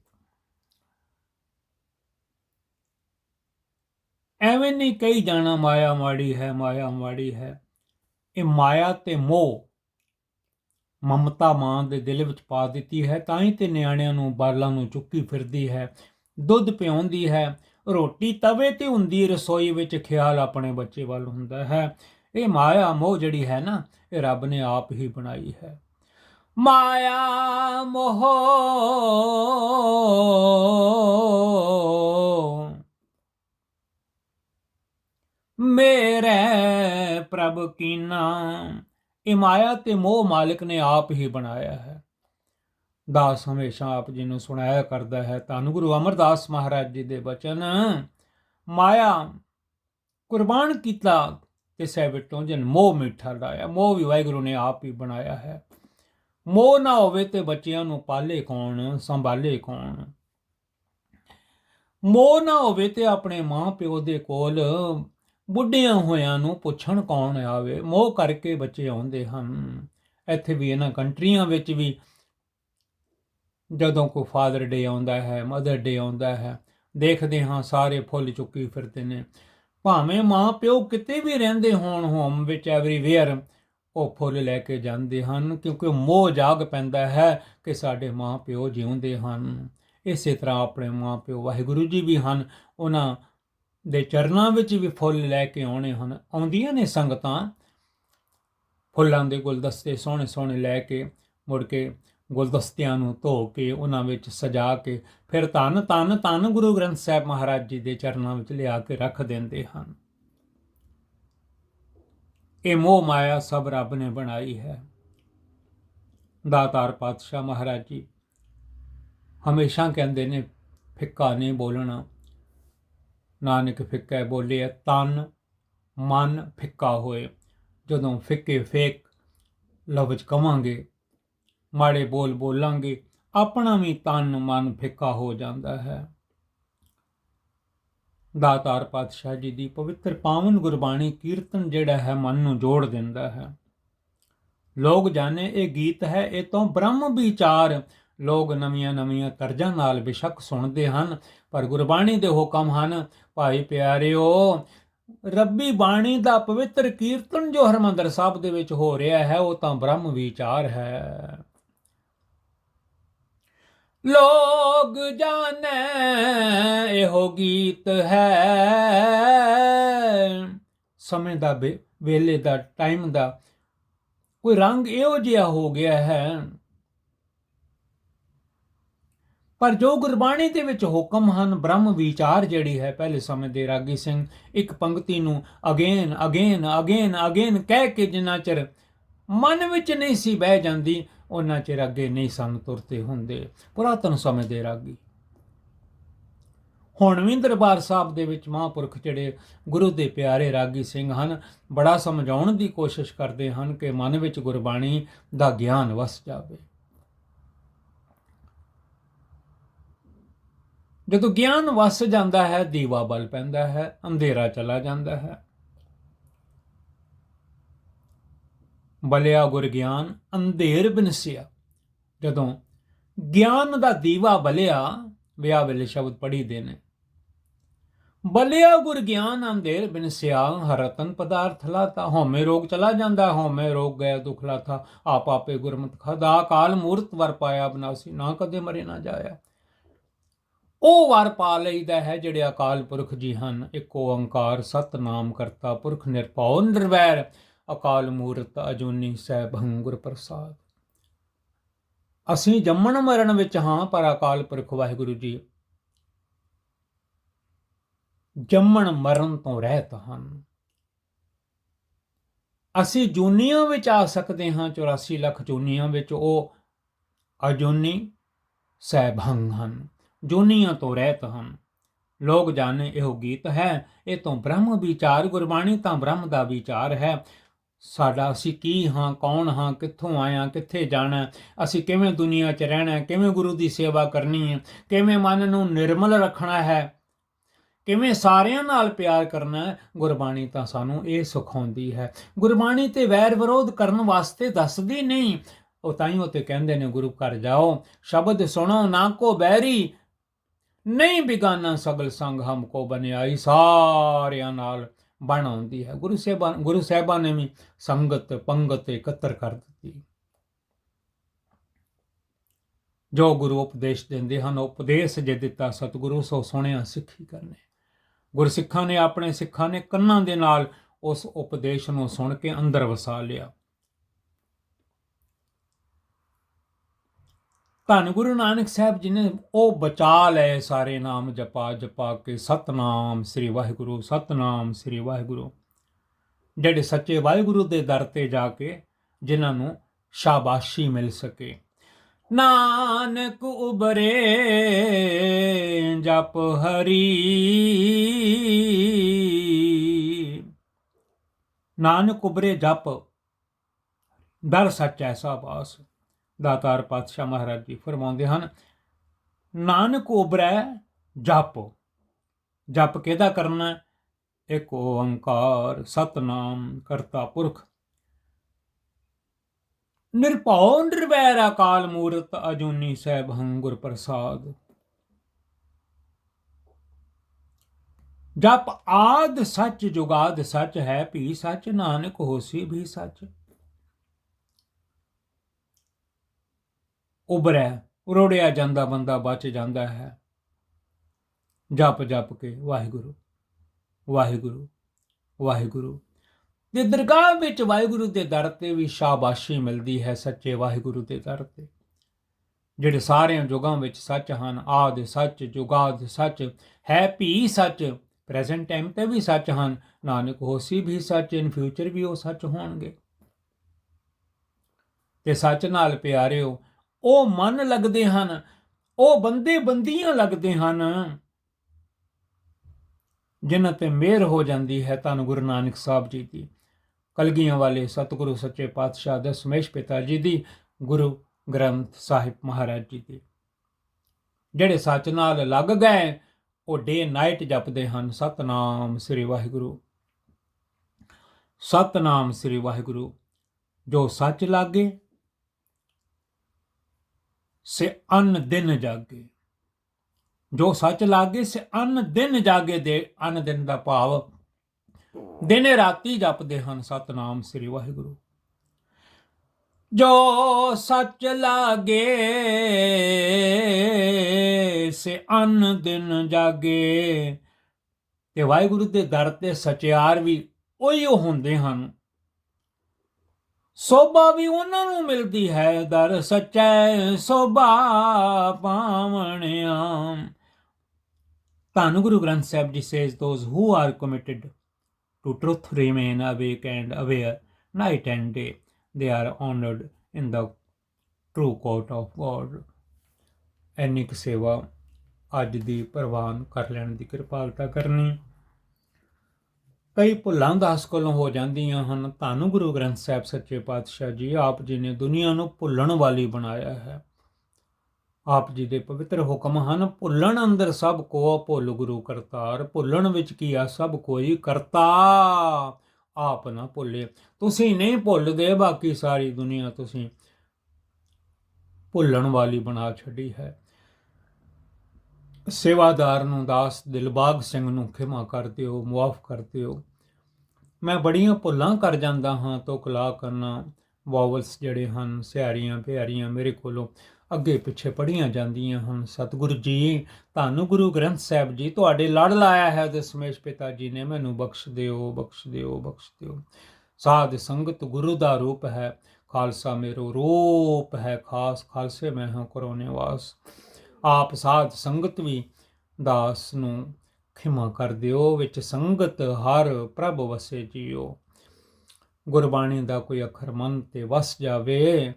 ਐਵੇਂ ਨਹੀਂ ਕਹੀ ਜਾਣਾ ਮਾਇਆ ਮਾੜੀ ਹੈ, ਮਾਇਆ ਮਾੜੀ ਹੈ। ਇਹ ਮਾਇਆ ਤੇ ਮੋਹ ਮਮਤਾ ਮਾਂ ਦੇ ਦਿਲ ਵਿੱਚ ਪਾ ਦਿੱਤੀ ਹੈ, ਤਾਂ ਹੀ ਤੇ ਨਿਆਣਿਆਂ ਨੂੰ ਬਾਲਾਂ ਨੂੰ ਚੁੱਕੀ ਫਿਰਦੀ ਹੈ। ਦੁੱਧ ਪਿਉਂਦੀ ਹੈ। ਰੋਟੀ ਤਵੇ ਤੇ ਹੁੰਦੀ, ਰਸੋਈ ਵਿੱਚ ਖਿਆਲ ਆਪਣੇ ਬੱਚੇ ਵੱਲ ਹੁੰਦਾ ਹੈ। ਇਹ ਮਾਇਆ ਮੋਹ ਜਿਹੜੀ ਹੈ ਨਾ, ਇਹ ਰੱਬ ਨੇ ਆਪ ਹੀ ਬਣਾਈ ਹੈ। ਮਾਇਆ ਮੋਹ ਮੇਰੇ ਪ੍ਰਭ ਕੀਨਾ ਇਹ ਮਾਇਆ ਤੇ ਮੋਹ ਮਾਲਕ ਨੇ ਆਪ ਹੀ ਬਣਾਇਆ ਹੈ। ਦਾਸ ਹਮੇਸ਼ਾ ਆਪ ਜੀ ਨੂੰ ਸੁਣਾਇਆ ਕਰਦਾ ਹੈ। ਧੰਨ ਗੁਰੂ ਅਮਰਦਾਸ ਮਹਾਰਾਜ ਜੀ ਦੇ ਬਚਨ, ਮਾਇਆ, ਕੁਰਬਾਨ ਕੀਤਾ ਤੇ ਸਹਿਬਟੋਂ ਜਨ ਮੋਹ ਮਿੱਠਾ ਲਾਇਆ ਮੋਹ ਵੀ ਵਾਹਿਗੁਰੂ ਨੇ ਆਪ ਹੀ ਬਣਾਇਆ ਹੈ। ਮੋਹ ਨਾ ਹੋਵੇ ਤੇ ਬੱਚਿਆਂ ਨੂੰ ਪਾਲੇ ਕੌਣ, ਸੰਭਾਲੇ ਕੌਣ? ਮੋਹ ਨਾ ਹੋਵੇ ਤੇ ਆਪਣੇ ਮਾਂ ਪਿਓ ਦੇ ਕੋਲ ਬੁੱਢਿਆਂ ਹੋਇਆਂ ਨੂੰ ਪੁੱਛਣ ਕੌਣ ਆਵੇ, ਮੋਹ ਕਰਕੇ ਬੱਚੇ ਆਉਂਦੇ ਹਨ। ਇੱਥੇ ਵੀ ਇਹਨਾਂ ਕੰਟਰੀਆਂ ਵਿੱਚ ਵੀ ਜਦੋਂ ਕੋਈ ਫਾਦਰ ਡੇ ਆਉਂਦਾ ਹੈ, ਮਦਰ ਡੇ ਆਉਂਦਾ ਹੈ, ਦੇਖਦੇ ਹਾਂ ਸਾਰੇ ਫੁੱਲ ਚੁੱਕੀ ਫਿਰਦੇ ਨੇ। ਭਾਵੇਂ ਮਾਂ ਪਿਓ ਕਿਤੇ ਵੀ ਰਹਿੰਦੇ ਹੋਣ, ਹੋਮ ਵਿੱਚ ਐਵਰੀਵੇਅਰ ਉਹ ਫੁੱਲ ਲੈ ਕੇ ਜਾਂਦੇ ਹਨ, ਕਿਉਂਕਿ ਮੋਹ ਜਾਗ ਪੈਂਦਾ ਹੈ ਕਿ ਸਾਡੇ ਮਾਂ ਪਿਓ ਜਿਉਂਦੇ ਹਨ। ਇਸੇ ਤਰ੍ਹਾਂ ਆਪਣੇ ਮਾਂ ਪਿਓ ਵਾਹਿਗੁਰੂ ਜੀ ਵੀ ਹਨ, ਉਹਨਾਂ ਦੇ ਚਰਨਾਂ ਵਿੱਚ ਵੀ ਫੁੱਲ ਲੈ ਕੇ ਆਉਣੇ ਹਨ। ਆਉਂਦੀਆਂ ਨੇ ਸੰਗਤਾਂ, ਫੁੱਲਾਂ ਦੇ ਗੁਲਦਸਤੇ ਸੋਹਣੇ ਸੋਹਣੇ ਲੈ ਕੇ, ਮੁੜ ਕੇ ਗੁਲਦਸਤਿਆਂ ਨੂੰ ਧੋ ਕੇ, ਉਹਨਾਂ ਵਿੱਚ ਸਜਾ ਕੇ, ਫਿਰ ਧੰਨ ਧੰਨ ਧੰਨ ਗੁਰੂ ਗ੍ਰੰਥ ਸਾਹਿਬ ਮਹਾਰਾਜ ਜੀ ਦੇ ਚਰਨਾਂ ਵਿੱਚ ਲਿਆ ਕੇ ਰੱਖ ਦਿੰਦੇ ਹਨ। ਇਹ ਮੋਹ ਮਾਇਆ ਸਭ ਰੱਬ ਨੇ ਬਣਾਈ ਹੈ। ਦਾਤਾਰ ਪਾਤਸ਼ਾਹ ਮਹਾਰਾਜ ਜੀ ਹਮੇਸ਼ਾ ਕਹਿੰਦੇ ਨੇ, ਫਿੱਕਾ ਨਹੀਂ ਬੋਲਣਾ। ਨਾਨਕ ਫਿੱਕਾ ਬੋਲੇ ਤਨ ਮਨ ਫਿੱਕਾ ਹੋਏ। ਜਦੋਂ ਫਿੱਕੇ ਫੇਕ ਲਫ਼ਜ਼ ਕਵਾਂਗੇ, ਮਾੜੇ ਬੋਲ ਬੋਲਾਂਗੇ, ਆਪਣਾ ਵੀ ਤਨ ਮਨ ਫਿੱਕਾ ਹੋ ਜਾਂਦਾ ਹੈ। ਦਾਤਾਰ ਪਾਤਸ਼ਾਹ ਜੀ ਦੀ ਪਵਿੱਤਰ ਪਾਵਨ ਗੁਰਬਾਣੀ ਕੀਰਤਨ ਜਿਹੜਾ ਹੈ ਮਨ ਨੂੰ ਜੋੜ ਦਿੰਦਾ ਹੈ। ਲੋਕ ਜਾਣੇ ਇਹ ਗੀਤ ਹੈ, ਇਹ ਤੋਂ ਬ੍ਰਹਮ ਵਿਚਾਰ ਲੋਕ ਨਵੀਆਂ ਨਵੀਆਂ ਤਰਜਾਂ ਨਾਲ ਬਿਸ਼ੱਕ ਸੁਣਦੇ ਹਨ, ਪਰ ਗੁਰਬਾਣੀ ਦੇ ਹੁਕਮ ਹਨ, ਭਾਈ ਪਿਆਰਿਓ, ਰੱਬੀ ਬਾਣੀ ਦਾ ਪਵਿੱਤਰ ਕੀਰਤਨ ਜੋ ਹਰਮੰਦਰ ਸਾਹਿਬ ਦੇ ਵਿੱਚ ਹੋ ਰਿਹਾ ਹੈ, ਉਹ ਤਾਂ ਬ੍ਰਹਮ ਵਿਚਾਰ ਹੈ। ਲੋਗ ਜਾਣੈ, ਇਹੋ ਗੀਤ ਹੈ। ਸਮੇਂ ਦਾ ਵੇ- ਵੇਲੇ ਦਾ ਟਾਈਮ ਦਾ ਕੋਈ ਰੰਗ ਇਹੋ ਜਿਹਾ ਹੋ ਗਿਆ ਹੈ। ਪਰ ਜੋ ਗੁਰਬਾਣੀ ਦੇ ਵਿੱਚ ਹੁਕਮ ਹਨ, ਬ੍ਰਹਮ ਵਿਚਾਰ ਜਿਹੜੀ ਹੈ, ਪਹਿਲੇ ਸਮੇਂ ਦੇ ਰਾਗੀ ਸਿੰਘ ਇੱਕ ਪੰਕਤੀ ਨੂੰ ਅਗੇਨ ਅਗੇਨ ਅਗੇਨ ਅਗੇਨ ਕਹਿ ਕੇ ਜਿੰਨਾ ਚਿਰ ਮਨ ਵਿੱਚ ਨਹੀਂ ਸੀ ਬਹਿ ਜਾਂਦੀ, ਉਹਨਾਂ ਚਿਰ ਅੱਗੇ ਨਹੀਂ ਸਨ ਤੁਰਤੇ ਹੁੰਦੇ। ਪੁਰਾਤਨ ਸਮੇਂ ਦੇ ਰਾਗੀ। ਹੁਣ ਵੀ ਦਰਬਾਰ ਸਾਹਿਬ ਦੇ ਵਿੱਚ ਮਹਾਂਪੁਰਖ ਜਿਹੜੇ ਗੁਰੂ ਦੇ ਪਿਆਰੇ ਰਾਗੀ ਸਿੰਘ ਹਨ, ਬੜਾ ਸਮਝਾਉਣ ਦੀ ਕੋਸ਼ਿਸ਼ ਕਰਦੇ ਹਨ ਕਿ ਮਨ ਵਿੱਚ ਗੁਰਬਾਣੀ ਦਾ ਗਿਆਨ ਵਸ ਜਾਵੇ। ਜਦੋਂ ਗਿਆਨ ਵਸ ਜਾਂਦਾ ਹੈ, ਦੀਵਾ ਬਲ ਪੈਂਦਾ ਹੈ, ਅੰਧੇਰਾ ਚਲਾ ਜਾਂਦਾ ਹੈ। ਬਲਿਆ ਗੁਰ ਗਿਆਨ, ਅੰਧੇਰ ਬਿਨਸਿਆ। ਜਦੋਂ ਗਿਆਨ ਦਾ ਦੀਵਾ ਬਲਿਆ, ਵਿਆਹ ਵੇਲੇ ਸ਼ਬਦ ਪੜੀ ਦੇ ਨੇ। ਬਲਿਆ ਗੁਰ ਗਿਆਨ, ਅੰਧੇਰ ਬਿਨਸਿਆ ਹਰਤਨ ਪਦਾਰਥ ਲਾਤਾ। ਹਉਮੈ ਰੋਗ ਚਲਾ ਜਾਂਦਾ, ਹਉਮੈ ਰੋਗ ਗਿਆ ਦੁਖ ਲਾਥਾ ਆਪ ਆਪੇ ਗੁਰਮਤਿ ਖਦਾ ਕਾਲ ਮੂਰਤ ਵਰ ਪਾਇਆ, ਬਨਾਸੀ ਨਾ ਕਦੇ ਮਰੇ ਨਾ ਜਾਇਆ। ਉਹ ਵਰ ਪਾ ਲਈਦਾ ਹੈ ਜਿਹੜੇ ਅਕਾਲ ਪੁਰਖ ਜੀ ਹਨ। ਇੱਕ ਓੰਕਾਰ ਸਤਨਾਮ ਕਰਤਾ ਪੁਰਖ ਨਿਰਭਉ ਨਿਰਵੈਰ, ਅਕਾਲ ਮੂਰਤ ਅਜੂਨੀ ਸਹਿਬੰ ਗੁਰ ਪ੍ਰਸਾਦ। ਅਸੀਂ ਜੰਮਣ ਮਰਨ ਵਿੱਚ ਹਾਂ, ਪਰ ਅਕਾਲ ਪੁਰਖ ਵਾਹਿਗੁਰੂ ਜੀ, ਜੰਮਣ ਮਰਨ ਤੋਂ ਰਹਿਤ ਹਨ। ਅਸੀਂ ਜੂਨੀਆਂ ਵਿੱਚ ਆ ਸਕਦੇ ਹਾਂ 84 ਲੱਖ ਜੂਨੀਆਂ ਵਿੱਚ ਉਹ ਅਜੂਨੀ ਸਹਿਬੰ ਹਨ। ਜੋਨੀਆਂ ਤੋਂ ਰਹਿਤ ਹਨ। ਲੋਕ ਜਾਣੇ ਇਹੋ ਗੀਤ ਹੈ, ਇਹ ਤੋਂ ਬ੍ਰਹਮ ਵਿਚਾਰ, ਗੁਰਬਾਣੀ ਤਾਂ ਬ੍ਰਹਮ ਦਾ ਵਿਚਾਰ ਹੈ। ਸਾਡਾ ਅਸੀਂ ਕੀ ਹਾਂ, ਕੌਣ ਹਾਂ, ਕਿੱਥੋਂ ਆਇਆ ਕਿੱਥੇ ਜਾਣਾ ਅਸੀਂ ਕਿਵੇਂ ਦੁਨੀਆ 'ਚ ਰਹਿਣਾ ਕਿਵੇਂ ਗੁਰੂ ਦੀ ਸੇਵਾ ਕਰਨੀ ਹੈ? ਕਿਵੇਂ ਮਨ ਨੂੰ ਨਿਰਮਲ ਰੱਖਣਾ ਹੈ? ਕਿਵੇਂ ਸਾਰਿਆਂ ਨਾਲ ਪਿਆਰ ਕਰਨਾ ਗੁਰਬਾਣੀ ਤਾਂ ਸਾਨੂੰ ਇਹ ਸਿਖਾਉਂਦੀ ਹੈ। ਗੁਰਬਾਣੀ ਤੇ ਵੈਰ ਵਿਰੋਧ ਕਰਨ ਵਾਸਤੇ ਦੱਸਦੀ ਨਹੀਂ। ਉਹ ਤਾਂ ਹੀ ਉਹ ਤੇ ਕਹਿੰਦੇ ਨੇ, ਗੁਰੂ ਘਰ ਜਾਓ, ਸ਼ਬਦ ਸੁਣੋ, ਨਾ ਕੋ ਬੈਰੀ ਨਹੀਂ ਬਿਗਾਨਾ ਸਗਲ ਸੰਗ ਹਮਕੋ ਬਨਿਆਈ, ਸਾਰਿਆਂ ਨਾਲ ਬਣ ਆਉਂਦੀ ਹੈ। ਗੁਰੂ ਸਾਹਿਬਾਨ ਗੁਰੂ ਸਾਹਿਬਾਂ ਨੇ ਵੀ ਸੰਗਤ, ਪੰਗਤ ਇਕੱਤਰ ਕਰ ਦਿੱਤੀ। ਜੋ ਗੁਰੂ ਉਪਦੇਸ਼ ਦਿੰਦੇ ਹਨ, ਉਪਦੇਸ਼ ਜੇ ਦਿੱਤਾ ਸਤਿਗੁਰੂ, ਸੋ ਸੁਣਿਆ ਸਿੱਖੀ ਕਰਨੇ। ਗੁਰਸਿੱਖਾਂ ਨੇ ਆਪਣੇ ਸਿੱਖਾਂ ਨੇ ਕੰਨਾਂ ਦੇ ਨਾਲ ਉਸ ਉਪਦੇਸ਼ ਨੂੰ ਸੁਣ ਕੇ ਅੰਦਰ ਵਸਾ ਲਿਆ। ਧੰਨ ਗੁਰੂ ਨਾਨਕ ਸਾਹਿਬ ਜੀ ਨੇ ਉਹ ਬਚਾ ਲਏ ਸਾਰੇ ਨਾਮ ਜਪਾ ਜਪਾ ਕੇ ਸਤਨਾਮ ਸ੍ਰੀ ਵਾਹਿਗੁਰੂ, ਸਤਨਾਮ ਸ੍ਰੀ ਵਾਹਿਗੁਰੂ। ਜਿਹੜੇ ਸੱਚੇ ਵਾਹਿਗੁਰੂ ਦੇ ਦਰ ਤੇ ਜਾ ਕੇ ਜਿਨ੍ਹਾਂ ਨੂੰ ਸ਼ਾਬਾਸ਼ੀ ਮਿਲ ਸਕੇ। ਨਾਨਕ ਉਬਰੇ ਜਪ ਹਰੀ। ਨਾਨਕ ਉਬਰੇ ਜਪ। ਦਰ ਸੱਚ ਐਸਾ ਬਾਸ ਦਾਤਾਰ ਪਾਤਸ਼ਾਹ ਮਹਾਰਾਜ ਜੀ ਫਰਮਾਉਂਦੇ ਹਨ, ਨਾਨਕ ਉਬਰੈ ਜਪ। ਜਪ ਕਿਹਦਾ ਕਰਨਾ ਇੱਕ ਓੰਕਾਰ ਸਤਨਾਮ ਕਰਤਾ ਪੁਰਖ। ਨਿਰਭਉ ਨਿਰਵੈਰ ਅਕਾਲ ਮੂਰਤ ਅਜੂਨੀ ਸਹਿਬ ਹੰਗੁਰ ਪ੍ਰਸਾਦ। ਜਪ ਆਦ ਸੱਚ ਜੁਗਾਦ ਸੱਚ ਹੈ ਭੀ ਸੱਚ, ਨਾਨਕ ਹੋਸੀ ਵੀ ਸੱਚ। ਉਬਰੈ ਉਰੋੜਿਆ ਜਾਂਦਾ ਬੰਦਾ, ਬਚ ਜਾਂਦਾ ਹੈ। ਜਪ ਜਪ ਕੇ ਵਾਹਿਗੁਰੂ ਵਾਹਿਗੁਰੂ ਵਾਹਿਗੁਰੂ। ਤੇ ਦਰਗਾਹ ਵਿੱਚ ਵਾਹਿਗੁਰੂ ਦੇ ਦਰ ਤੇ ਵੀ ਸ਼ਾਬਾਸ਼ੀ ਮਿਲਦੀ ਹੈ ਸੱਚੇ ਵਾਹਿਗੁਰੂ ਦੇ ਦਰ ਤੇ। ਜਿਹੜੇ ਸਾਰਿਆਂ ਜੁਗਾਂ ਵਿੱਚ ਸੱਚ ਹਨ ਆਦ ਸੱਚ ਜੁਗਾਦ ਸੱਚ, ਹੈ ਭੀ ਸੱਚ, ਪ੍ਰੈਜ਼ੈਂਟ ਟਾਈਮ ਤੇ ਵੀ ਸੱਚ ਹਨ, ਨਾਨਕ ਹੋਸੀ ਵੀ ਸੱਚ, ਇਨ ਫਿਊਚਰ ਵੀ ਉਹ ਸੱਚ ਹੋਣਗੇ। ਤੇ ਸੱਚ ਨਾਲ ਪਿਆਰਿਓ ਉਹ ਮਨ ਲੱਗਦੇ ਹਨ, ਉਹ ਬੰਦੇ ਬੰਦੀਆਂ ਲੱਗਦੇ ਹਨ। ਜਿਨ੍ਹਾਂ ਤੇ ਮਿਹਰ ਹੋ ਜਾਂਦੀ ਹੈ, ਧੰਨ ਗੁਰੂ ਨਾਨਕ ਸਾਹਿਬ ਜੀ ਦੀ। ਕਲਗੀਆਂ ਵਾਲੇ ਸਤਿਗੁਰੂ ਸੱਚੇ ਪਾਤਸ਼ਾਹ ਦਸਮੇਸ਼ ਪਿਤਾ ਜੀ ਦੀ, ਗੁਰੂ ਗ੍ਰੰਥ ਸਾਹਿਬ ਮਹਾਰਾਜ ਜੀ ਦੀ। ਜਿਹੜੇ ਸੱਚ ਨਾਲ ਲੱਗ ਗਏ, ਉਹ ਡੇ ਨਾਈਟ ਜਪਦੇ ਹਨ। ਸਤਨਾਮ ਸ੍ਰੀ ਵਾਹਿਗੁਰੂ। ਸਤਨਾਮ ਸ੍ਰੀ ਵਾਹਿਗੁਰੂ। ਜੋ ਸੱਚ ਲਾਗੇ ਸੇ ਅੰਨ ਦਿਨ ਜਾਗੇ। ਜੋ ਸੱਚ ਲਾਗੇ, ਸੇ ਅੰਨ ਦਿਨ ਜਾਗੇ ਦੇ ਅੰਨ ਦਿਨ ਦਾ ਭਾਵ। ਦਿਨੇ ਰਾਤੀ ਜਪਦੇ ਹਨ ਸਤਨਾਮ ਸ੍ਰੀ ਵਾਹਿਗੁਰੂ। ਜੋ ਸੱਚ ਲਾਗੇ, ਸੇ ਅੰਨ ਦਿਨ ਜਾਗੇ। ਤੇ ਵਾਹਿਗੁਰੂ ਦੇ ਦਰ ਤੇ ਸਚਿਆਰ ਵੀ ਉਹੀ ਹੁੰਦੇ ਹਨ। ਸੋਭਾ ਵੀ ਉਹਨਾਂ ਨੂੰ ਮਿਲਦੀ ਹੈ ਦਰ ਸੱਚੈ ਸੋਭਾ ਪਾਵਣਿਆ ਧੰਨ Guru Granth Sahib ji says those who are committed to truth remain awake and aware night and day they are honoured in the true court of God ਐਨਿਕ ਸੇਵਾ ਅੱਜ ਦੀ ਪ੍ਰਵਾਨ ਕਰ ਲੈਣ ਦੀ ਕਿਰਪਾਲਤਾ ਕਰਨੀ ਕਈ ਭੁੱਲਾਂ ਦਾਸ ਕੋਲੋਂ ਹੋ ਜਾਂਦੀਆਂ ਹਨ। ਤੁਹਾਨੂੰ ਗੁਰੂ ਗ੍ਰੰਥ ਸਾਹਿਬ ਸੱਚੇ ਪਾਤਸ਼ਾਹ ਜੀ, ਆਪ ਜੀ ਨੇ ਦੁਨੀਆ ਨੂੰ ਭੁੱਲਣ ਵਾਲੀ ਬਣਾਇਆ ਹੈ। ਆਪ ਜੀ ਦੇ ਪਵਿੱਤਰ ਹੁਕਮ ਹਨ, ਭੁੱਲਣ ਅੰਦਰ ਸਭ ਕੋ ਭੁੱਲ ਗੁਰੂ ਕਰਤਾਰ। ਭੁੱਲਣ ਵਿੱਚ ਕੀ ਆ? ਸਭ ਕੋਈ ਕਰਤਾ, ਆਪ ਨਾ ਭੁੱਲੇ। ਤੁਸੀਂ ਨਹੀਂ ਭੁੱਲਦੇ, ਬਾਕੀ ਸਾਰੀ ਦੁਨੀਆ ਤੁਸੀਂ ਭੁੱਲਣ ਵਾਲੀ ਬਣਾ ਛੱਡੀ ਹੈ। ਸੇਵਾਦਾਰ ਨੂੰ ਦਾਸ ਦਿਲਬਾਗ ਸਿੰਘ ਨੂੰ ਖਿਮਾ ਕਰ ਦਿਓ, ਮੁਆਫ ਕਰ ਦਿਓ। ਮੈਂ ਬੜੀਆਂ ਭੁੱਲਾਂ ਕਰ ਜਾਂਦਾ ਹਾਂ ਤੋ ਕਲਾ ਕਰਨਾ। ਵਾਵਲਸ ਜਿਹੜੇ ਹਨ, ਸਿਆਰੀਆਂ ਪਿਆਰੀਆਂ ਮੇਰੇ ਕੋਲੋਂ ਅੱਗੇ ਪਿੱਛੇ ਪੜੀਆਂ ਜਾਂਦੀਆਂ ਹਨ। ਸਤਿਗੁਰੂ ਜੀ ਤੁਹਾਨੂੰ ਗੁਰੂ ਗ੍ਰੰਥ ਸਾਹਿਬ ਜੀ, ਤੁਹਾਡੇ ਲੜ ਲਾਇਆ ਹੈ ਦਸਮੇਸ਼ ਪਿਤਾ ਜੀ ਨੇ ਮੈਨੂੰ ਬਖਸ਼ ਦਿਓ ਬਖਸ਼ ਦਿਓ ਬਖਸ਼ ਦਿਓ। ਸਾਧ ਸੰਗਤ ਗੁਰੂ ਦਾ ਰੂਪ ਹੈ, ਖਾਲਸਾ ਮੇਰੋ ਰੂਪ ਹੈ, ਖਾਸ ਖਾਲਸੇ ਮੈਂ ਹਾਂ ਕਰੋ ਵਾਸ ਆਪ ਸਾਧ ਸੰਗਤ ਵੀ ਦਾਸ ਨੂੰ ਖਿਮਾ ਕਰ ਦਿਓ, ਵਿੱਚ ਸੰਗਤ ਹਰ ਪ੍ਰਭ ਵਸੇ ਜੀਓ। ਗੁਰਬਾਣੀ ਦਾ ਕੋਈ ਅੱਖਰ ਮਨ ਤੇ ਵਸ ਜਾਵੇ,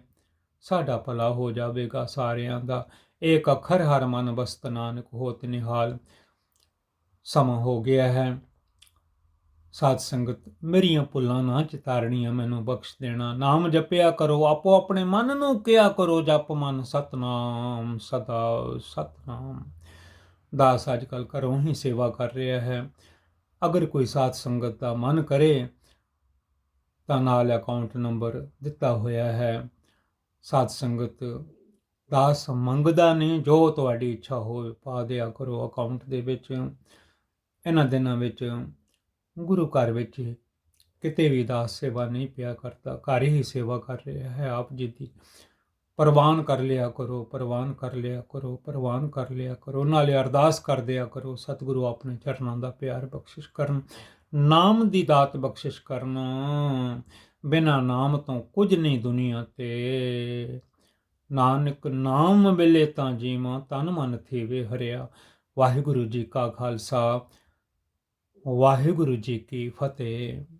ਸਾਡਾ ਭਲਾ ਹੋ ਜਾਵੇਗਾ ਸਾਰਿਆਂ ਦਾ। ਇੱਕ ਅੱਖਰ ਹਰ ਮਨ ਵਸਤ ਨਾਨਕ ਹੋਤ ਨਿਹਾਲ। ਸਮਾਂ ਹੋ ਗਿਆ ਹੈ। ਸਾਧ ਸੰਗਤ, ਮੇਰੀਆਂ ਭੁੱਲਾਂ ਨਾ ਚਿਤਾਰਣੀਆਂ ਮੈਨੂੰ ਬਖਸ਼ ਦੇਣਾ। ਨਾਮ ਜਪਿਆ ਕਰੋ, ਆਪੋ ਆਪਣੇ ਮਨ ਨੂੰ ਕਿਹਾ ਕਰੋ, ਜਪ ਮਨ ਸਤਨਾਮ, ਸਦਾ ਸਤਨਾਮ। ਦਾਸ ਅੱਜ ਕੱਲ ਘਰੋਂ ਹੀ ਸੇਵਾ ਕਰ ਰਿਹਾ ਹੈ। ਅਗਰ ਕੋਈ ਸਾਧ ਸੰਗਤ ਦਾ ਮਨ ਕਰੇ, ਤਾਂ ਨਾਲ ਅਕਾਊਂਟ ਨੰਬਰ ਦਿੱਤਾ ਹੋਇਆ ਹੈ। ਸਾਧ ਸੰਗਤ, ਦਾਸ ਮੰਗਦਾ ਨਹੀਂ ਜੋ ਤੁਹਾਡੀ ਇੱਛਾ ਹੋਵੇ, ਪਾ ਦਿਆ ਕਰੋ ਅਕਾਊਂਟ ਦੇ ਵਿੱਚ। ਇਹਨਾਂ ਦਿਨਾਂ ਵਿੱਚ ਗੁਰੂ ਘਰ ਵਿੱਚ ਕਿਤੇ ਵੀ ਦਾਸ ਸੇਵਾ ਨਹੀਂ ਪਿਆ ਕਰਦਾ, ਘਰ ਹੀ ਸੇਵਾ ਕਰ ਰਿਹਾ ਹੈ ਆਪ ਜੀ ਦੀ। ਪ੍ਰਵਾਨ ਕਰ ਲਿਆ ਕਰੋ, ਪ੍ਰਵਾਨ ਕਰ ਲਿਆ ਕਰੋ, ਪ੍ਰਵਾਨ ਕਰ ਲਿਆ ਕਰੋ। ਨਾਲੇ ਅਰਦਾਸ ਕਰ ਦਿਆ ਕਰੋ, ਸਤਿਗੁਰੂ ਆਪਣੇ ਚਰਨਾਂ ਦਾ ਪਿਆਰ ਬਖਸ਼ਿਸ਼ ਕਰਨ, ਨਾਮ ਦੀ ਦਾਤ ਬਖਸ਼ਿਸ਼ ਕਰਨ, ਬਿਨਾ ਨਾਮ ਤੋਂ ਕੁਝ ਨਹੀਂ ਦੁਨੀਆ ਤੇ। ਨਾਨਕ ਨਾਮ ਮਿਲੇ ਤਾਂ ਜੀਵਾਂ, ਤਨ ਮਨ ਥੀਵੇ ਹਰਿਆ। ਵਾਹਿਗੁਰੂ ਜੀ ਕਾ ਖਾਲਸਾ, ਵਾਹਿਗੁਰੂ ਜੀ ਕੀ ਫਤਿਹ।